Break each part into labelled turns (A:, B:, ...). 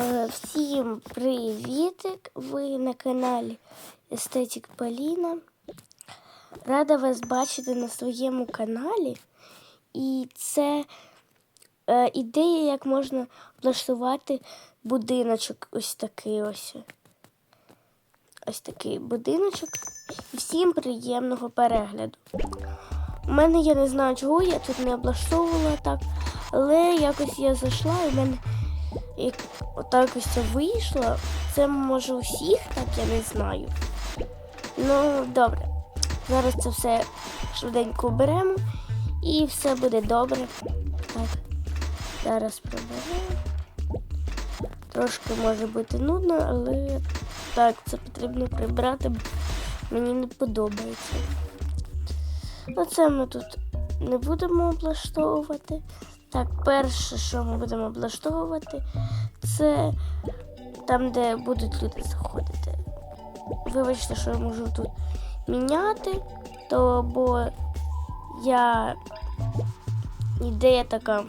A: Е, Всім привітик! Ви на каналі Естетик Поліна. Рада вас бачити на своєму каналі. І це е, ідея, як можна влаштувати будиночок. Ось такий ось. Ось такий будиночок. Всім приємного перегляду. У мене я не знаю, чого я тут не облаштовувала так, але якось я зайшла і в мене як отак ось це вийшло. Це може у всіх, так я не знаю. Ну, добре. Зараз це все швиденько беремо і все буде добре. Так. Зараз приберемо. Трошки може бути нудно, але так, це потрібно прибрати, бо мені не подобається. Оце ми тут не будемо облаштовувати. Так, перше, що ми будемо облаштовувати, це там, де будуть люди заходити. Вибачте, що я можу тут міняти, то бо я ідея така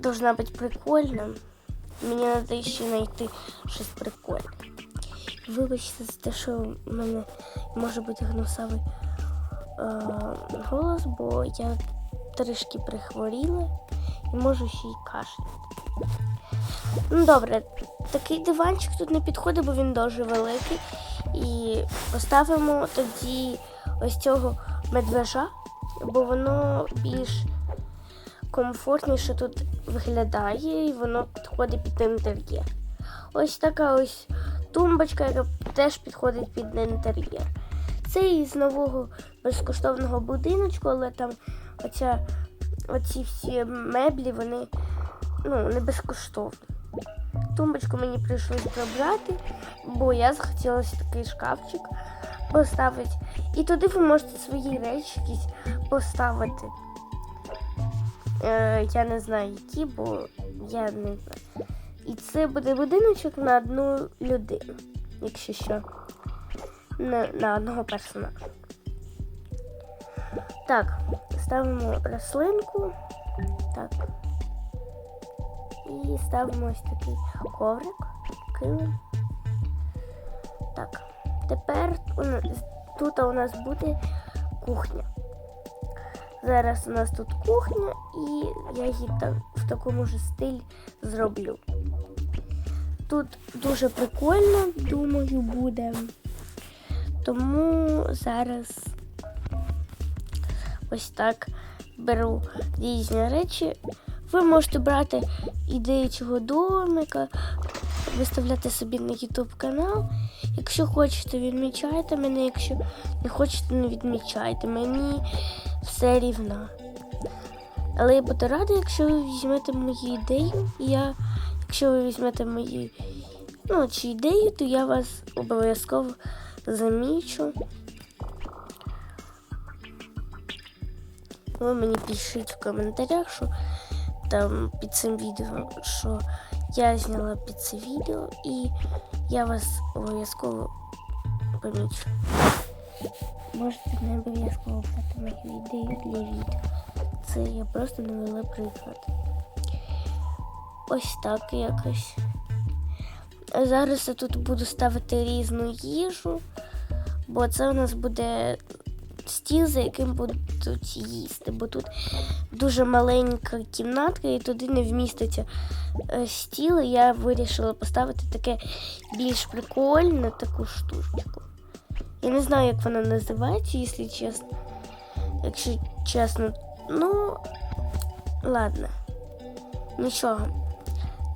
A: должна бути прикольна. Мені треба ще знайти щось прикольне. Вибачте за те, що в мене може бути гнусавий е, голос, бо я трішки прихворіла і можу ще й кашляти. Ну добре, такий диванчик тут не підходить, бо він дуже великий. І поставимо тоді ось цього медвежа, бо воно більш комфортніше тут виглядає і воно підходить під інтер'єр. Ось така ось тумбочка, яка теж підходить під інтер'єр. Це із нового безкоштовного будиночку, але там оця, оці всі меблі, вони ну, не безкоштовні. Тумбочку мені прийшлось прибрати, бо я захотіла такий шкафчик поставити. І туди ви можете свої речі якісь поставити. Е, я не знаю які, бо я не знаю. І це буде будиночок на одну людину, якщо що. На, на одного персонажа. Так, ставимо рослинку. Так. І ставимо ось такий коврик, килим. Так. Тепер тут у нас буде кухня. Зараз у нас тут кухня, і я її так, в такому ж стилі зроблю. Тут дуже прикольно, думаю, буде. Тому зараз ось так беру різні речі. Ви можете брати ідеї цього домика, виставляти собі на YouTube канал. Якщо хочете, відмічайте мене, якщо не хочете, не відмічайте. Мені все рівно. Але я буду рада, якщо ви візьмете мою ідею, і я, якщо ви візьмете мою ну, чи ідею, то я вас обов'язково замічу. Ви мені пишіть в коментарях, що там під цим відео, що я зняла під це відео і я вас обов'язково помічу. Можете не обов'язково брати мою ідею для відео. Це я просто навела приклад. Ось так якось. Зараз я тут буду ставити різну їжу, бо це у нас буде стіл, за яким будуть їсти, бо тут дуже маленька кімнатка і туди не вміститься е, стіл. І я вирішила поставити таке більш прикольне таку штучку. Я не знаю, як вона називається, якщо чесно. Якщо чесно, ну ладно, нічого.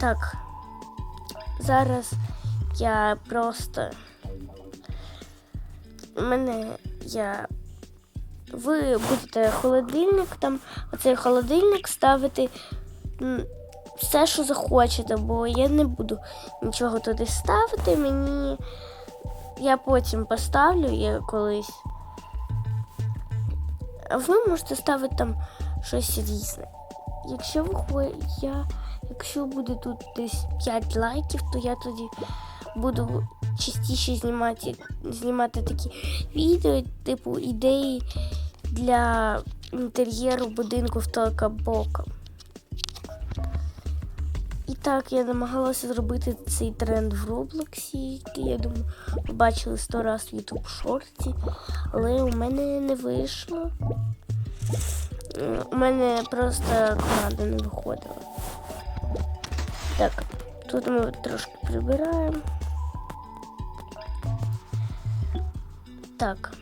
A: Так. Зараз я просто у мене я. Ви будете холодильник, там оцей холодильник ставити все, що захочете, бо я не буду нічого туди ставити. Мені я потім поставлю я колись. А ви можете ставити там щось різне. Якщо ви я Якщо буде тут десь 5 лайків, то я тоді буду частіше знімати знімати такі відео, типу ідеї для інтер'єру будинку в Толкабока. І так, я намагалася зробити цей тренд в Роблоксі, який, я думаю, ви бачили сто раз в YouTube шорті, але у мене не вийшло. У мене просто команда не виходила. Так, тут ми трошки прибираємо. Так.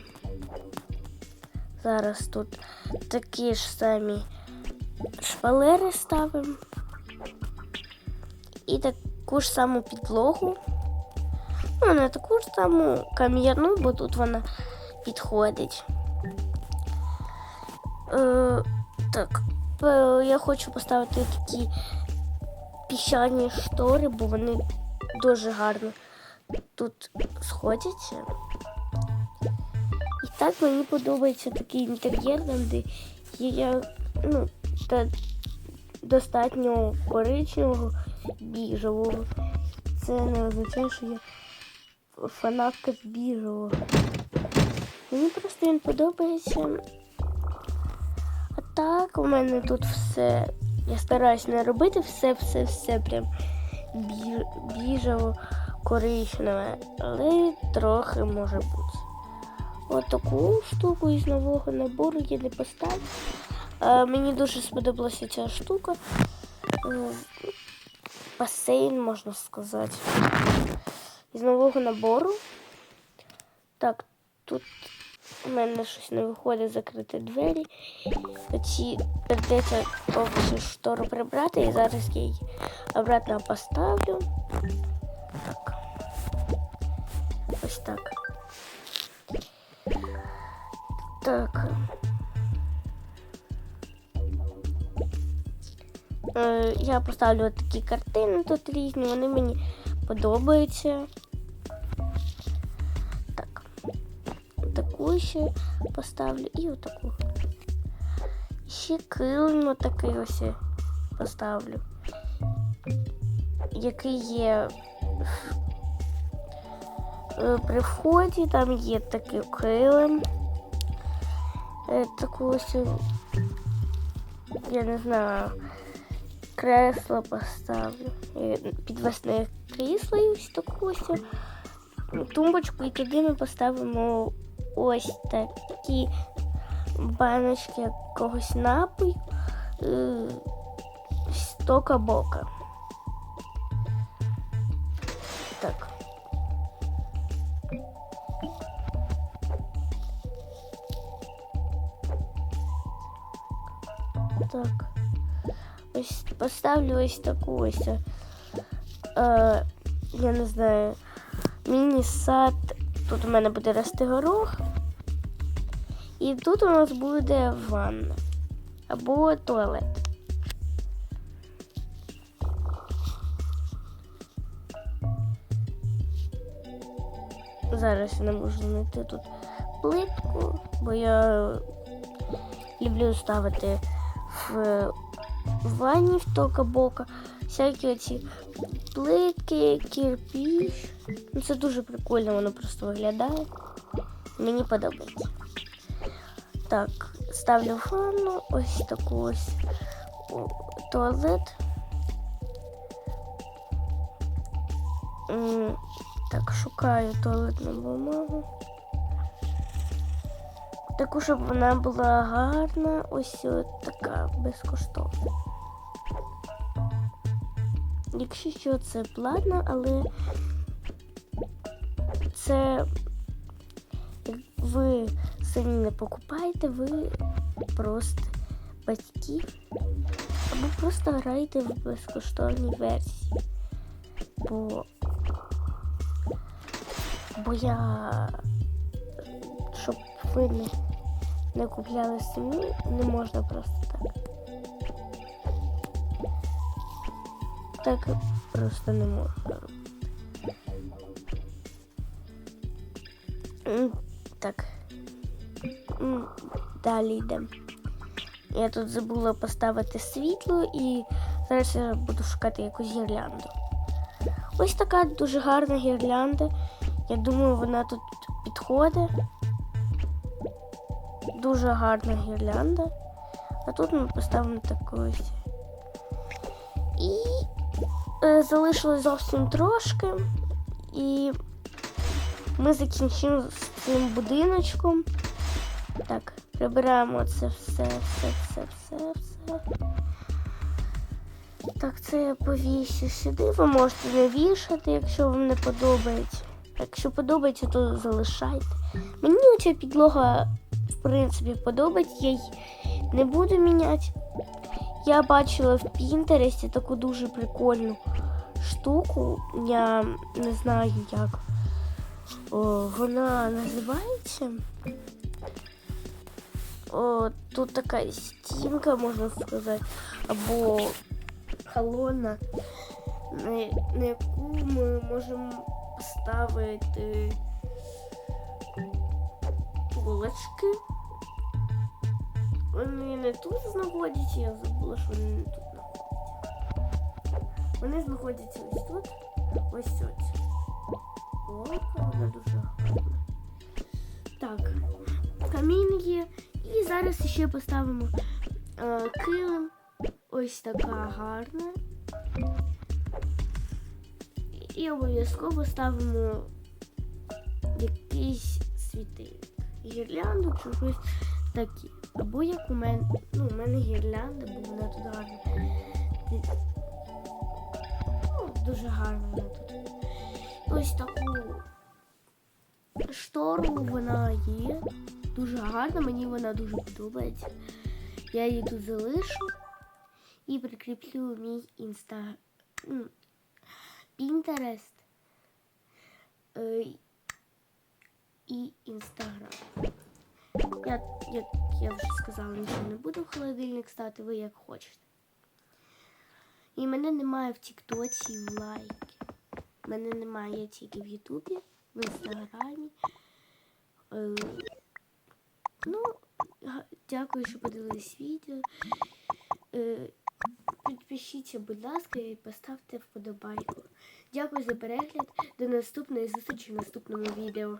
A: Зараз тут такі ж самі шпалери ставимо. І таку ж саму підлогу. Ну, не таку ж саму кам'яну, бо тут вона підходить. Е, так, е, я хочу поставити такі піщані штори, бо вони дуже гарно тут сходяться. Так мені подобається такий інтер'єр, де є ну, та, достатньо коричневого, біжевого. Це не означає, що я фанатка біжевого. Мені просто він подобається. А так у мене тут все. Я стараюсь не робити все, все, все прям біжево коричневе, але трохи може бути. От таку штуку із нового набору я не поставлю. Е, мені дуже сподобалася ця штука. Е, басейн, можна сказати. Із нового набору. Так, тут у мене щось не виходить закрити двері. Ці придеться повністю штору прибрати і зараз я її обратно поставлю. Так. Е, я поставлю такі картини тут різні, вони мені подобаються. Так. Таку ще поставлю і отаку. Ще килим такий ось поставлю. Який є е, при вході, там є такий килим. Е, Таку ось, я не знаю, кресло поставлю. Е, Підвесне крісло і ось таку ось тумбочку, і туди ми поставимо ось такі баночки якогось напою е, з тока бока. Ось поставлю ось таку ось. Е, я не знаю. Міні-сад. Тут у мене буде рости горох. І тут у нас буде ванна. Або туалет. Зараз я не можу знайти тут плитку, бо я люблю ставити в в ванні в тока бока всякі оці плитки, кирпіч. Ну, це дуже прикольно, воно просто виглядає. Мені подобається. Так, ставлю ванну, ось таку ось о, туалет. М, Так, шукаю туалетну бумагу. Таку, щоб вона була гарна, ось така безкоштовна. Якщо що, це платно, але це як ви самі не покупаєте, ви просто батьки або просто граєте в безкоштовній версії. Бо, бо я, щоб ви не, не купляли самі, не можна просто так. Так просто не можна. Так. Далі йдемо. Я тут забула поставити світло і зараз я буду шукати якусь гірлянду. Ось така дуже гарна гірлянда. Я думаю, вона тут підходить. Дуже гарна гірлянда. А тут ми поставимо таку ось. І е, залишилось зовсім трошки, і ми закінчимо з цим будиночком. Так, прибираємо це все, все, все, все, все. Так, це я повішу сюди. Ви можете не вішати, якщо вам не подобається. Якщо подобається, то залишайте. Мені ця підлога, в принципі, подобається. Я її не буду міняти. Я бачила в Пінтересті таку дуже прикольну штуку. Я не знаю як. О, вона називається. О, тут така стінка, можна сказати, або колона, на, яку ми можемо поставити полочки. Вони не тут знаходяться, я забула, що вони не тут знаходяться. Вони знаходяться ось тут, ось ось. Полка, вона дуже гарна. Так, камін є. І зараз ще поставимо е, килим. Ось така гарна. І обов'язково ставимо якийсь світильник. Гірлянду чи таке. Або як у мене. Ну, у мене гірлянда, бо вона тут гарна. Ну, дуже гарна вона тут. Ось таку штору вона є. Дуже гарна, мені вона дуже подобається. Я її тут залишу і прикріплю мій інста... е, і Інстаграм. Я, як я вже сказала, нічого не буду в холодильник ставити, ви як хочете. І мене немає в Тіктоці, в лайки. Мене немає тільки в Ютубі, в Інстаграмі. Е, Ну, дякую, що подивились відео. Е, Підпишіться, будь ласка, і поставте вподобайку. Дякую за перегляд. До наступної зустрічі в наступному відео.